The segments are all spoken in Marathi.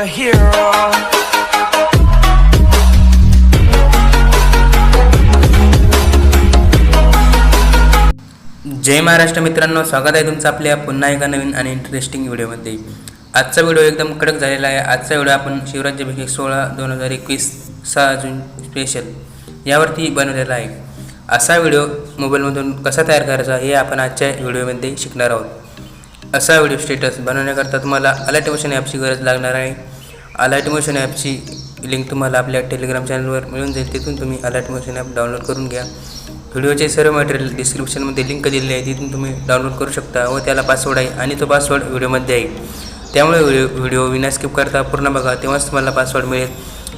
superhero. जय महाराष्ट्र मित्रांनो स्वागत आहे तुमचं आपल्या पुन्हा एका नवीन आणि इंटरेस्टिंग व्हिडिओमध्ये. आजचा व्हिडिओ एकदम कडक झालेला आहे. आजचा व्हिडिओ आपण शिवराज्याभिषेक सोळा दोन हजार एकवीस सहा जून स्पेशल यावरती बनवलेला आहे. असा व्हिडिओ मोबाईलमधून कसा तयार करायचा हे आपण आजच्या व्हिडिओमध्ये शिकणार आहोत. असा व्हिडिओ स्टेटस बनवण्याकरता तुम्हाला अलर्ट मोशन ॲपची गरज लागणार आहे. अलर्ट मोशन ॲपची लिंक तुम्हाला आपल्या टेलिग्राम चॅनलवर मिळून जाईल. तिथून तुम्ही अलर्ट मोशन ॲप डाउनलोड करून घ्या. व्हिडिओचे सर्व मटेरियल डिस्क्रिप्शनमध्ये लिंक दिलेली आहे. तिथून तुम्ही डाउनलोड करू शकता व त्याला पासवर्ड आहे आणि तो पासवर्ड व्हिडिओमध्ये आहे. त्यामुळे व्हिडिओ व्हिडिओ विना स्किप करता पूर्ण बघा. तेव्हाच तुम्हाला पासवर्ड मिळेल.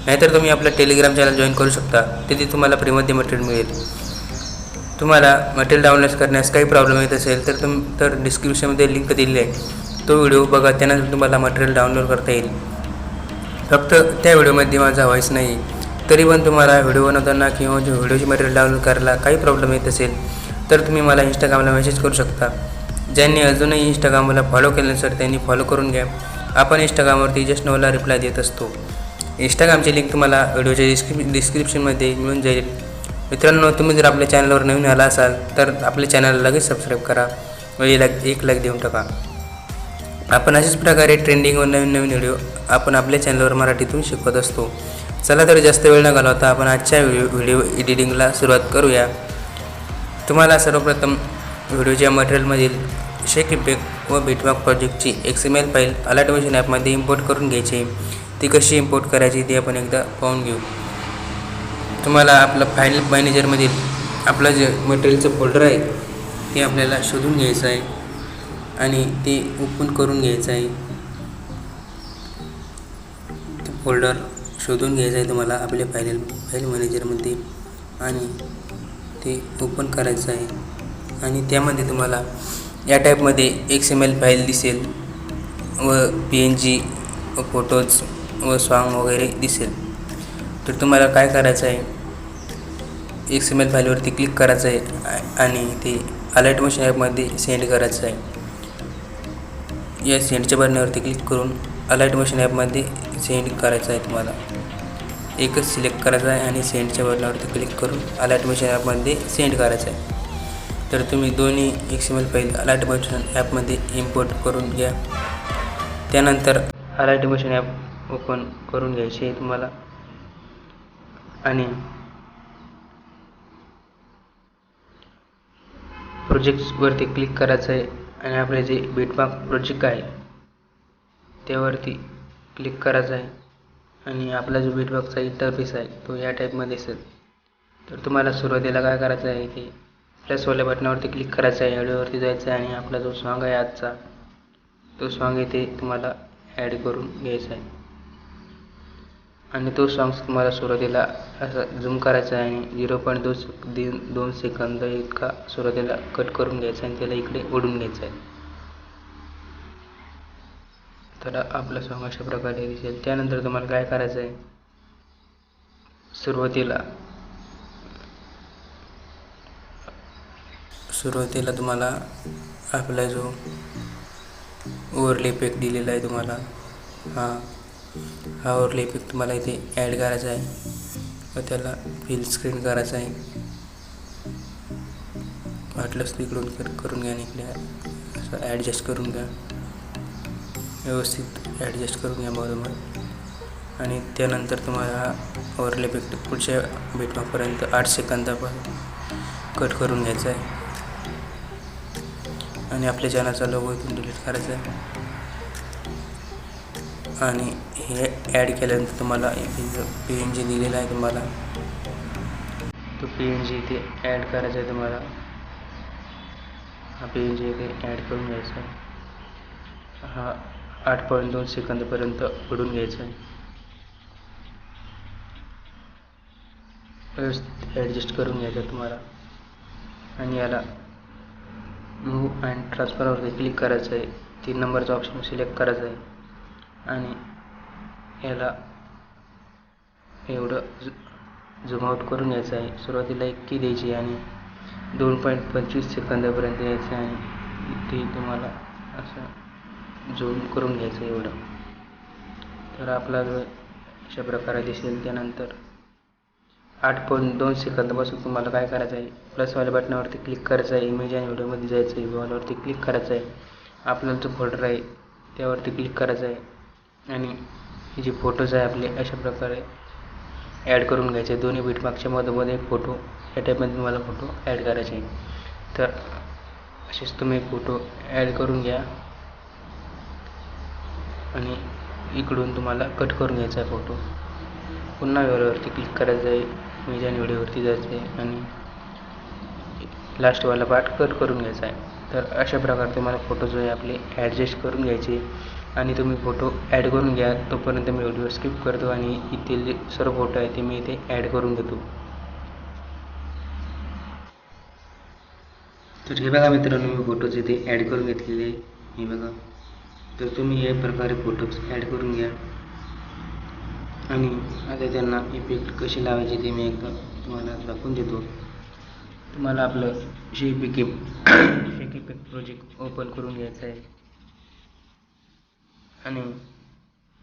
नाहीतर तुम्ही आपलं टेलिग्राम चॅनल जॉईन करू शकता. तिथे तुम्हाला फ्रीमध्ये मटेरियल मिळेल. तुम्हाला मटेरियल डाउनलोड करण्यास काही प्रॉब्लेम येत असेल तर तुम तर डिस्क्रिप्शनमध्ये लिंक दिली आहे. तो व्हिडिओ बघा त्यानंतर तुम्हाला मटेरियल डाउनलोड करता येईल. फक्त त्या व्हिडिओमध्ये माझा व्हॉईस नाही. तरी पण तुम्हाला व्हिडिओ बनवताना किंवा जो व्हिडिओची मटेरियल डाउनलोड करायला काही प्रॉब्लेम येत असेल तर तुम्ही मला इंस्टाग्रामला मेसेज करू शकता. ज्यांनी अजूनही इंस्टाग्रामला फॉलो केलं नसेल त्यांनी फॉलो करून घ्या. आपण इंस्टाग्रामवरती जस्ट नवला रिप्लाय देत असतो. इंस्टाग्रामची लिंक तुम्हाला व्हिडिओच्या डिस्क्रिप डिस्क्रिप्शनमध्ये मिळून जाईल. मित्रांनो तुम्ही जर आपल्या चॅनलवर नवीन आला असाल तर आपल्या चॅनलला लगेच सबस्क्राईब करा. व एक लाईक एक लाईक देऊन टाका. आपण अशाच प्रकारे ट्रेंडिंग व नवीन नवीन व्हिडिओ आपण आपल्या चॅनलवर मराठीतून शिकवत असतो. चला तर जास्त वेळ न घालवता आपण आजच्या व्हिडिओ व्हिडिओ एडिटिंगला सुरुवात करूया. तुम्हाला सर्वप्रथम व्हिडिओच्या मटेरियलमधील शेक इफेक्ट व बिटमार्क प्रोजेक्टची X M L file alight motion ॲपमध्ये इम्पोर्ट करून घ्यायची. ती कशी इम्पोर्ट करायची ती आपण एकदा पाहून घेऊ. तुम्हाला आपलं फायनल मॅनेजरमधील आपलं जे मटेरियलचं फोल्डर आहे ते आपल्याला शोधून घ्यायचं आहे आणि ते ओपन करून घ्यायचं आहे. ते फोल्डर शोधून घ्यायचं आहे तुम्हाला आपल्या फायनल फाईल मॅनेजरमध्ये आणि ते ओपन करायचं आहे. आणि त्यामध्ये तुम्हाला या टाईपमध्ये एक्स एम एल फाईल दिसेल व पी एन जी फोटोज व सॉन्ग वगैरे दिसेल. तर तुम्हाला काय करायचं आहे? एक एम एल फाईलवरती क्लिक करायचं आहे आणि ते अलर्ट मशीन ॲपमध्ये सेंड करायचं आहे. या सेंडच्या बटनावरती क्लिक करून अलर्ट मशीन ॲपमध्ये सेंड करायचं आहे तुम्हाला. एकच सिलेक्ट करायचं आहे आणि सेंडच्या बटनावरती क्लिक करून अलर्ट मशीन ॲपमध्ये सेंड करायचं आहे. तर तुम्ही दोन्ही एक M L file alight motion ॲपमध्ये इम्पोर्ट करून घ्या. त्यानंतर अलर्ट मशीन ॲप ओपन करून घ्यायची आहे तुम्हाला. आणि प्रोजेक्ट्सवरती क्लिक करायचं आहे आणि आपले जे बीटमार्क प्रोजेक्ट आहे त्यावरती क्लिक करायचं आहे आणि आपला जो बीटमार्कचा इंटरफेस आहे तो या टाईपमध्ये असेल तर तुम्हाला सुरुवातीला काय करायचं आहे की प्लसवाल्या बटनावरती क्लिक करायचं आहे ॲडिओवरती जायचं आहे आणि आपला जो सॉन्ग आहे आजचा तो सॉन्ग इथे तुम्हाला ॲड करून घ्यायचा आहे. आणि तो सॉंग्स तुम्हाला सुरुवातीला असं झूम करायचा आहे आणि झिरो पॉईंट दोन सेक दीन दोन सेकंद इतका सुरुवातीला कट करून घ्यायचा आणि त्याला इकडे ओढून घ्यायचं आहे. तर आपलं सॉंग अशा प्रकारे दिसेल. त्यानंतर तुम्हाला काय करायचं आहे? सुरुवातीला. सुरुवातीला तुम्हाला आपला जो ओवरले इफेक्ट दिलेला आहे तुम्हाला हां हा ओव्हरले इफेक्ट तुम्हाला इथे ॲड करायचा आहे. व त्याला फिल स्क्रीन करायचा आहे. वाटलंच तिकडून कर करून घ्या इकडे असं ॲडजस्ट करून घ्या. व्यवस्थित ॲडजस्ट करून घ्या बरोबर. आणि त्यानंतर तुम्हाला हा ओव्हरले इफेक्ट पुढच्या भेटवापर्यंत आठ सेकंदापासून कट करून घ्यायचा आहे. आणि आपल्या चॅनलचा लोगो इथून डिलीट करायचा आहे. आणि हे ॲड केल्यानंतर तुम्हाला इथे जो पी एन जी दिलेला आहे तुम्हाला तो पी एन जी इथे ॲड करायचा आहे तुम्हाला. हा पी एन जी इथे ॲड करून घ्यायचा आहे. हा आठ पॉईंट दोन सेकंदपर्यंत पडून घ्यायचा आहे. व्यवस्थित ॲडजस्ट करून घ्यायचं तुम्हाला. आणि याला मूव अँड ट्रान्सफरवरती क्लिक करायचं आहे. तीन नंबरचा ऑप्शन सिलेक्ट करायचा आहे. आणि याला एवढं झूम आउट करून घ्यायचं आहे. सुरुवातीला एक की द्यायची आणि दोन पॉईंट पंचवीस सेकंदापर्यंत यायचं आहे. आणि ते तुम्हाला असं झूम करून घ्यायचं एवढं. तर आपला जो अशा प्रकारे दिसेल त्यानंतर आठ पॉईंट दोन सेकंदापासून तुम्हाला काय करायचं आहे? प्लसवाल्या बटनावरती क्लिक करायचं आहे. इमेज आणि व्हिडिओमध्ये जायचं आहे. वॉलवरती क्लिक करायचं आहे. आपला जो फोल्डर आहे त्यावरती क्लिक करायचं आहे. आणि जे फोटोज आहे आपले अशा प्रकारे ॲड करून घ्यायचे. दोन्ही बीटमार्कच्या मधोमध एक फोटो या टाईपमध्ये तुम्हाला फोटो ॲड करायचे. आहे तर असेच तुम्ही फोटो ॲड करून घ्या. आणि इकडून तुम्हाला कट करून घ्यायचा आहे फोटो पुन्हा व्हिडिओवरती क्लिक करायचं आहे. मी आणि व्हिडिओवरती जायचं आहे आणि लास्टवाला पार्ट कट करून घ्यायचा आहे. तर अशा प्रकारे तुम्हाला फोटो जो आहे आपले ॲडजस्ट करून घ्यायचे. आणि तुम्ही फोटो ॲड करून घ्या. तोपर्यंत मी व्हिडिओ स्किप करतो आणि इथले जे सर्व फोटो आहे ते मी इथे ॲड करून घेतो तर हे बघा मित्रांनो मी फोटोज इथे ॲड करून घेतलेले हे बघा. तर तुम्ही हे प्रकारे फोटोज ॲड करून घ्या. आणि आता त्यांना इफेक्ट कसे लावायचे ते मी एकदा तुम्हाला दाखवून देतो. तुम्हाला आपलं shape effect effect project open करून घ्यायचं आहे. आणि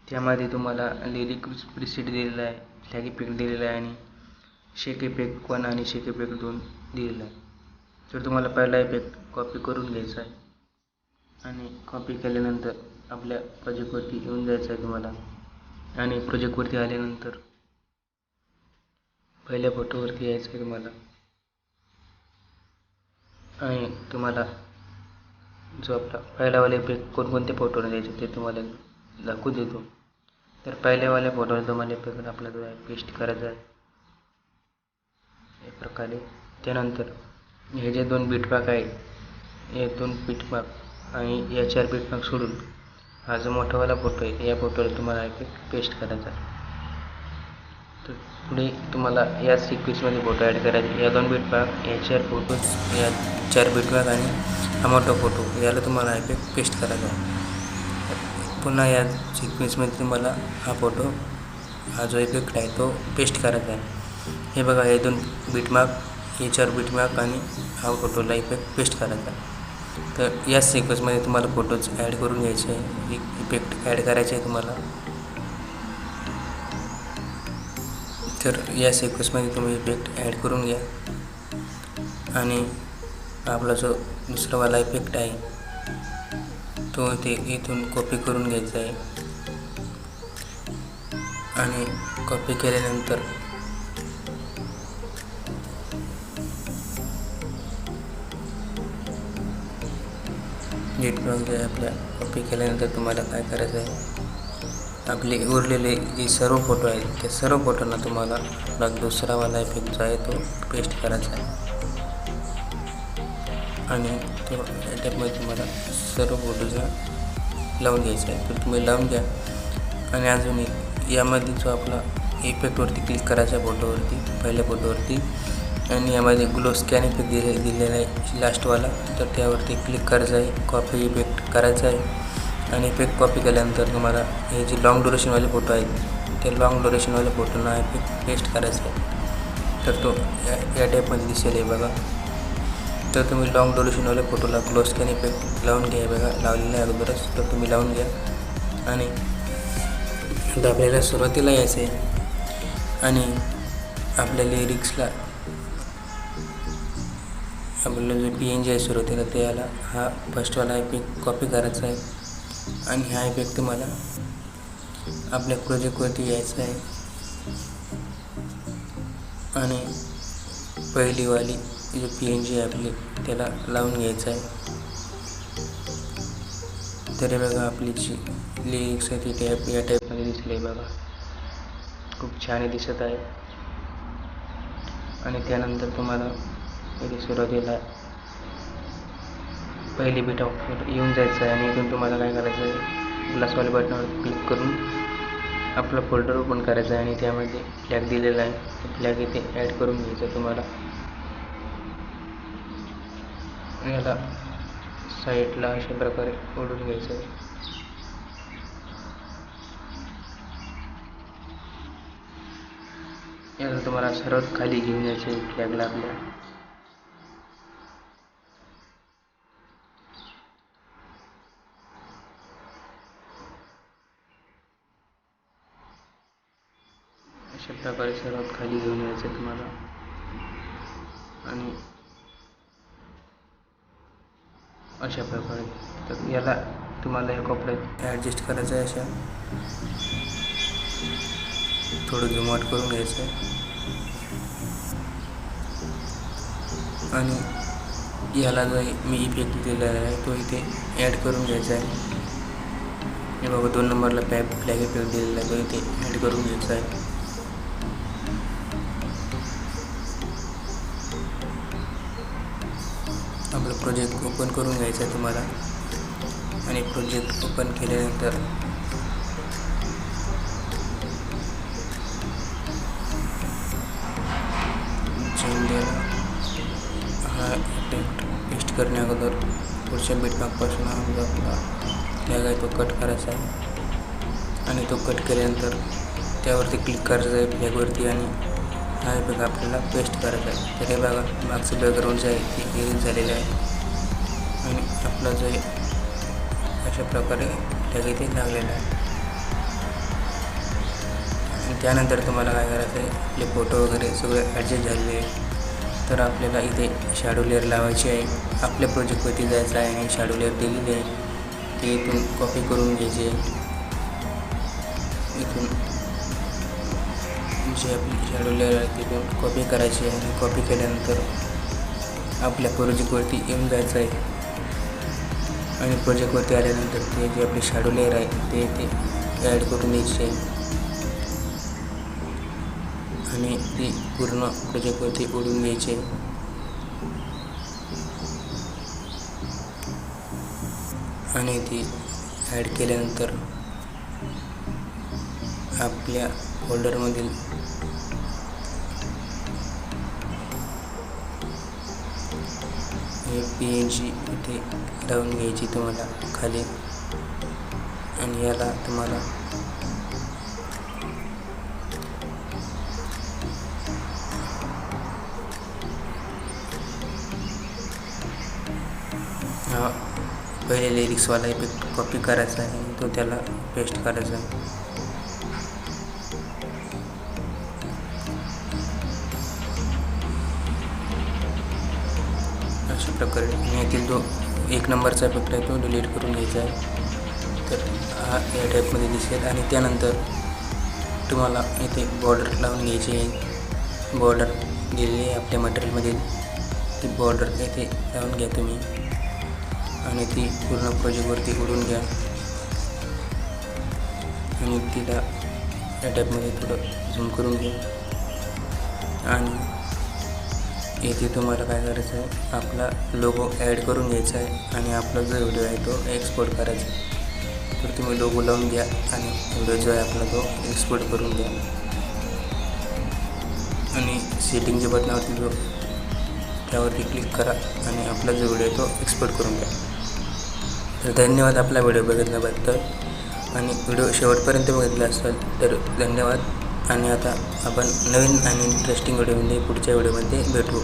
त्यामध्ये तुम्हाला लिरिक प्रिसेट दिलेला आहे फ्लॅग इफेक्ट दिलेला आहे आणि शेक इफेक्ट वन आणि शेक इफेक्ट दोन दिलेला आहे. तर तुम्हाला पहिला इफेक्ट कॉपी करून घ्यायचा आहे. आणि कॉपी केल्यानंतर आपल्या प्रोजेक्टवरती येऊन जायचं आहे तुम्हाला. आणि प्रोजेक्टवरती आल्यानंतर पहिल्या फोटोवरती यायचं आहे तुम्हाला. आणि तुम्हाला जो आपला पहिल्यावाले इफेक्ट कोणकोणत्या फोटोने द्यायचे ते तुम्हाला दाखवू देतो. तर पहिल्यावाल्या फोटोने तुम्हाला इफेक्ट आपला जो आहे पेस्ट करायचा आहे. या प्रकारे. त्यानंतर हे जे दोन बीटमार्क आहे हे दोन बीटमार्क आणि या चार बीटमार्क सोडून हा जो मोठावाला फोटो आहे या फोटोला तुम्हाला पेस्ट करायचा आहे. तर पुढे तुम्हाला या सिक्वेन्समध्ये फोटो ॲड करायचे. या दोन बीटमार्क या चार फोटोज या चार बीटमार्क आणि हा मोठा फोटो याला तुम्हाला इफेक्ट पेस्ट करायचा आहे. पुन्हा या सिक्वेन्समध्ये तुम्हाला हा फोटो हा जो इफेक्ट आहे तो पेस्ट करायचा आहे. हे बघा हे दोन बीटमार्क हे चार बीटमार्क आणि हा फोटोला इफेक्ट पेस्ट करायचा आहे. तर या सिक्वेन्समध्ये तुम्हाला फोटोज ॲड करून घ्यायचे आहे. इफेक्ट ॲड करायचे आहे तुम्हाला. तर या सिक्वेन्समध्ये तुम्ही इफेक्ट ॲड करून घ्या. आणि आपला जो दुसरावाला इफेक्ट आहे तो ते इथून कॉपी करून घ्यायचा आहे. आणि कॉपी केल्यानंतर नीट जे आहे आपल्या कॉपी केल्यानंतर तुम्हाला काय करायचं आहे? आपले उरलेले जे सर्व फोटो आहेत त्या सर्व फोटोंना तुम्हाला मग दुसरावाला इफेक्ट जो आहे तो पेस्ट करायचा आहे. आणि तो त्यामध्ये तुम्हाला सर्व फोटोचा लावून घ्यायचा आहे. तर तुम्ही लावून घ्या. आणि अजून एक यामध्ये जो आपला इफेक्टवरती क्लिक करायचा आहे फोटोवरती पहिल्या फोटोवरती आणि यामध्ये ग्लो स्कॅन इफेक्ट दिले दिलेला आहे लास्टवाला तर त्यावरती क्लिक करायचं आहे. कॉपी इफेक्ट करायचा आहे. आणि इफेक्ट कॉपी केल्यानंतर तुम्हाला हे जे लाँग ड्युरेशनवाले फोटो आहेत ते लाँग ड्युरेशनवाले फोटोना इफेक्ट पेस्ट करायचा आहे तर तो या या टाईपमध्ये दिसेल आहे बघा. तर तुम्ही लाँग ड्युरेशनवाल्या फोटोला ग्लो स्कॅन इफेक्ट लावून घ्या बघा. लावलेला आहे अगोदरच तर तुम्ही लावून घ्या. आणि आता आपल्याला सुरुवातीला यायचं. आहे आणि आपल्या लिरिक्सला आपल्याला जे पी एन जी आहे सुरुवातीला त्याला हा फर्स्टवाला इफेक्ट कॉपी करायचा आहे. आणि हा इफेक्ट तुम्हाला आपल्या प्रोजेक्टवरती यायचं आहे. आणि पहिलीवाली जी पी एन जी आपली त्याला लावून घ्यायचं आहे. तरी बघा आपली जी लिरिक्स आहे ती टाईप या टाईपमध्ये दिसली आहे बघा. खूप छान दिसत आहे. आणि त्यानंतर तुम्हाला इथे सुरुवातीला पहिली बीट ऑफर येऊन जायचं आहे आणि इथून तुम्हाला काय करायचं आहे? ग्लासवाल्या बटनावर क्लिक करून आपला फोल्डर ओपन करायचा आहे आणि त्यामध्ये फ्लॅग दिलेला आहे. फ्लॅग इथे ॲड करून घ्यायचं तुम्हाला. याला साईडला अशा प्रकारे ओढून घ्यायचं आहे. याला तुम्हाला सर्वात खाली घेऊन जायचं आहे. फ्लॅगला आपल्या अशा प्रकारे सर्वात खाली घेऊन यायचं आहे तुम्हाला. आणि अशा प्रकारे. तर याला तुम्हाला या कपड्यात ॲडजस्ट करायचं आहे अशा. थोडं जुमाट करून घ्यायचं आहे. आणि याला जो मी इफेक्ट दिलेला आहे तो इथे ॲड करून घ्यायचा आहे. हे बाबा दोन नंबरला पॅप फ्लॅग इफेक्ट दिलेला आहे तो इथे ॲड करून घ्यायचा आहे. आपलं प्रोजेक्ट ओपन करून घ्यायचं आहे तुम्हाला. आणि प्रोजेक्ट ओपन केल्यानंतर हा इफेक्ट पेस्ट करण्या अगोदर पुढच्या बीटमार्कपासून हा जो आपला फ्लॅग आहे तो कट करायचा आहे. आणि तो कट केल्यानंतर त्यावरती क्लिक करायचं आहे फ्लॅगवरती आणि हा इफेक्ट आपल्याला पेस्ट करायचा आहे. तर हे बघा मागचं बॅकग्राऊंड जे आहे ते एडिट झालेलं आहे. आणि आपला जो आहे अशा प्रकारे फ्लॅग इथे लागलेला आहे. आणि त्यानंतर तुम्हाला काय करायचं आहे आपले फोटो वगैरे सगळे ॲडजस्ट झालेले आहे. तर आपल्याला इथे शॅडो लेअर लावायची आहे. आपल्या प्रोजेक्टवरती जायचं आहे आणि शॅडो लेअर दिलेली आहे. ते इथून कॉपी करून घ्यायचे इथून जे आपली शॅडो लेअर तिथून कॉपी करायची आहे आणि कॉपी केल्यानंतर आपल्या प्रोजेक्टवरती येऊन जायचं आहे. आणि प्रोजेक्टवरती आल्यानंतर ते जे आपली शॅडो लेअर आहे ते ते ॲड करून द्यायचे आहे आणि ती पूर्ण प्रोजेक्टवरती ओढून द्यायचे आहे आणि ती ॲड केल्यानंतर आपल्या फोल्डरमधील पी एन जी इथे लावून घ्यायची तुम्हाला खाली. आणि याला तुम्हाला हा पहिले लिरिक्सवाला इफेक्ट कॉपी करायचा आहे तो त्याला पेस्ट करायचा आहे. आणि जो एक नंबरचा पेपर आहे तो डिलीट करून घ्यायचा आहे. तर हा या टाईपमध्ये दिसेल आणि त्यानंतर तुम्हाला इथे बॉर्डर लावून घ्यायची आहे. बॉर्डर दिलेली आहे आपल्या मटेरियलमध्ये ती बॉर्डर इथे लावून घ्या तुम्ही. आणि ती पूर्ण प्रोजेक्टवरती उडून घ्या. आणि तिला या टाईपमध्ये थोडं झूम करून घ्या. आणि इथे तुम्हाला काय करायचं आहे? आपला लोगो ॲड करून घ्यायचा आहे आणि आपला जो व्हिडिओ आहे तो एक्सपोर्ट करायचा आहे. तर तुम्ही लोगो लावून घ्या आणि व्हिडिओ जो आहे आपला तो एक्सपोर्ट करून घ्या. आणि सेटिंगच्या बटनावरती जो त्यावरती क्लिक करा आणि आपला जो व्हिडिओ आहे तो एक्सपोर्ट करून घ्या. तर धन्यवाद आपला व्हिडिओ बघितल्याबद्दल. आणि व्हिडिओ शेवटपर्यंत बघितला असेल तर धन्यवाद. आणि आता आपण नवीन आणि इंटरेस्टिंग व्हिडिओमध्ये पुढच्या व्हिडिओमध्ये भेटू.